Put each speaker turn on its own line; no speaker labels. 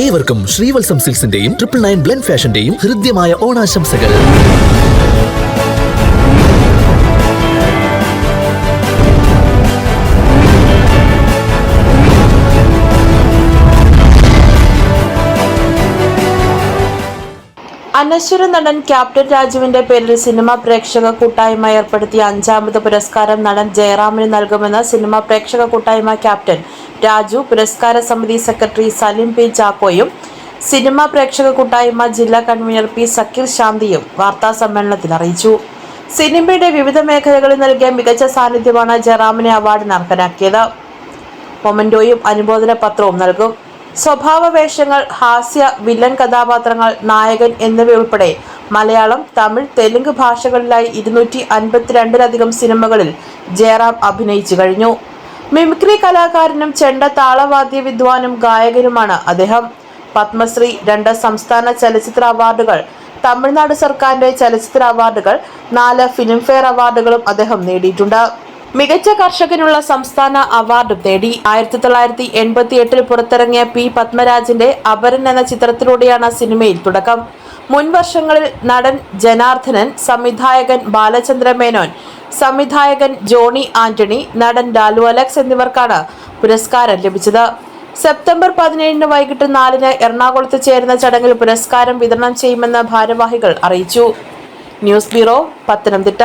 ഏവർക്കും ശ്രീവത്സം സിൽസിന്റെയും triple nine blend ഫാഷന്റെയും ഹൃദ്യമായ ഓണാശംസകൾ.
അനശ്വര നടൻ ക്യാപ്റ്റൻ രാജുവിന്റെ പേരിൽ സിനിമാ പ്രേക്ഷക കൂട്ടായ്മ ഏർപ്പെടുത്തിയ അഞ്ചാമത് പുരസ്കാരം നടൻ ജയറാമിന് നൽകുമെന്ന് സിനിമാ പ്രേക്ഷക കൂട്ടായ്മ ക്യാപ്റ്റൻ രാജു പുരസ്കാര സമിതി സെക്രട്ടറി സലിം പി ചാക്കോയും സിനിമാ പ്രേക്ഷക കൂട്ടായ്മ ജില്ലാ കൺവീനർ പി സക്കീർ ശാന്തിയും വാർത്താ സമ്മേളനത്തിൽ അറിയിച്ചു. സിനിമയുടെ വിവിധ മേഖലകളിൽ നൽകിയ മികച്ച സാന്നിധ്യമാണ് ജയറാമിനെ അവാർഡിന് അർഹനാക്കിയത്. മൊമന്റോയും അനുമോദന പത്രവും നൽകും. സ്വഭാവ വേഷങ്ങൾ ഹാസ്യ വില്ലൻ കഥാപാത്രങ്ങൾ നായകൻ എന്നിവയുൾപ്പെടെ മലയാളം തമിഴ് തെലുങ്ക് ഭാഷകളിലായി ഇരുന്നൂറ്റി അൻപത്തിരണ്ടിലധികം സിനിമകളിൽ ജയറാം അഭിനയിച്ചു കഴിഞ്ഞു. മിമിക്രി കലാകാരനും ചെണ്ട താളവാദ്യ വിദ്വാനും ഗായകനുമാണ് അദ്ദേഹം. പത്മശ്രീ രണ്ട് സംസ്ഥാന ചലച്ചിത്ര അവാർഡുകൾ തമിഴ്നാട് സർക്കാരിന്റെ ചലച്ചിത്ര അവാർഡുകൾ നാല് ഫിലിംഫെയർ അവാർഡുകളും അദ്ദേഹം നേടിയിട്ടുണ്ട്. മികച്ച കർഷകനുള്ള സംസ്ഥാന അവാർഡും നേടി. ആയിരത്തി തൊള്ളായിരത്തി എൺപത്തി എട്ടിൽ പുറത്തിറങ്ങിയ പി പത്മരാജന്റെ അപരൻ എന്ന ചിത്രത്തിലൂടെയാണ് സിനിമയിൽ തുടക്കം. മുൻ വർഷങ്ങളിൽ നടൻ ജനാർദ്ദനൻ സംവിധായകൻ ബാലചന്ദ്ര മേനോൻ സംവിധായകൻ ജോണി ആന്റണി നടൻ ലാലു അലക്സ് എന്നിവർക്കാണ് പുരസ്കാരം ലഭിച്ചത്. സെപ്റ്റംബർ പതിനേഴിന് വൈകിട്ട് നാലിന് എറണാകുളത്ത് ചേരുന്ന ചടങ്ങിൽ പുരസ്കാരം വിതരണം ചെയ്യുമെന്ന് ഭാരവാഹികൾ അറിയിച്ചു. News bureau Pathanamthitta.